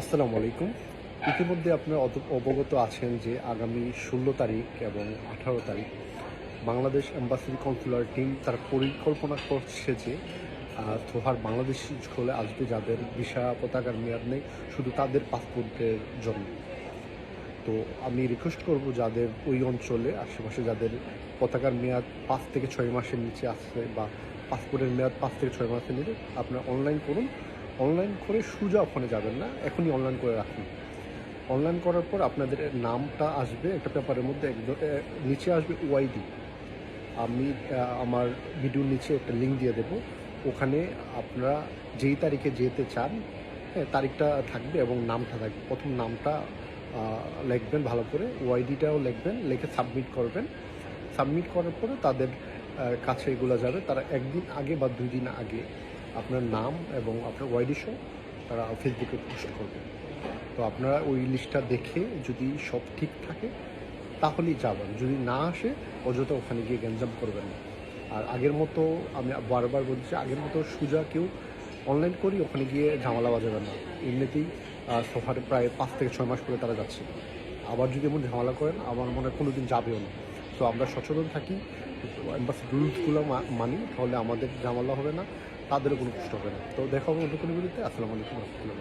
আসসালামু আলাইকুম। ইতিমধ্যে আপনারা অবগত আছেন যে আগামী ষোলো তারিখ এবং আঠারো তারিখ বাংলাদেশ এম্বাসি কনসুলার টিম তার পরিকল্পনা করছে যে তোহার বাংলাদেশি স্থলে আসবে যাদের ভিসা পতাকার মেয়াদ নেই, শুধু তাদের পাসপোর্টের জন্য। তো আমি রিকোয়েস্ট করব যাদের ওই অঞ্চলে, আশেপাশে যাদের পতাকার মেয়াদ পাঁচ থেকে ছয় মাসের নিচে আসছে বা পাসপোর্টের মেয়াদ পাঁচ থেকে ছয় মাসের নিচে, আপনারা অনলাইন করুন। অনলাইন করে সোজা ওখানে যাবেন না? এখনই অনলাইন করে রাখুন। অনলাইন করার পর আপনাদের নামটা আসবে, একটা পেপারের মধ্যে একদম নিচে আসবে ওয়াইডি। আমি আমার ভিডিওর নিচে একটা লিঙ্ক দিয়ে দেবো। ওখানে আপনারা যেই তারিখে যেতে চান হ্যাঁ তারিখটা থাকবে এবং নামটা থাকবে। প্রথম নামটা লিখবেন ভালো করে, ওয়াইডিটাও লিখবেন, লিখে সাবমিট করবেন। সাবমিট করার পরে তাদের কাছে এগুলো যাবে। তারা একদিন আগে বা দুই দিন আগে আপনার নাম এবং আপনার ওয়াইডি সহ তারা ফেসবুকে পোস্ট করবে। তো আপনারা ওই লিস্টটা দেখে যদি সব ঠিক থাকে, তাহলেই যাবেন। যদি না আসে, অযথা ওখানে গিয়ে গ্যাঞ্জাম করবেন না। আর আগের মতো আমি বারবার বলছি, আগের মতো সুজা কেউ অনলাইন করি ওখানে গিয়ে ঝামেলা বাজাবেন না। এমনিতেই সোফারে প্রায় পাঁচ থেকে ছয় মাস করে তারা যাচ্ছে। আবার যদি এমন ঝামেলা করেন, আমার মনে হয় কোনো দিন যাবেও না। তো আমরা সচেতন থাকি, এম্বাসি রুলসগুলো মানি, তাহলে আমাদের ঝামেলা হবে না। তাদেরও কোনো কষ্ট হবে না। তো দেখা হবে অন্য কোনো ভিডিওতে। আসসালামু আলাইকুম রহমতুল্লাহ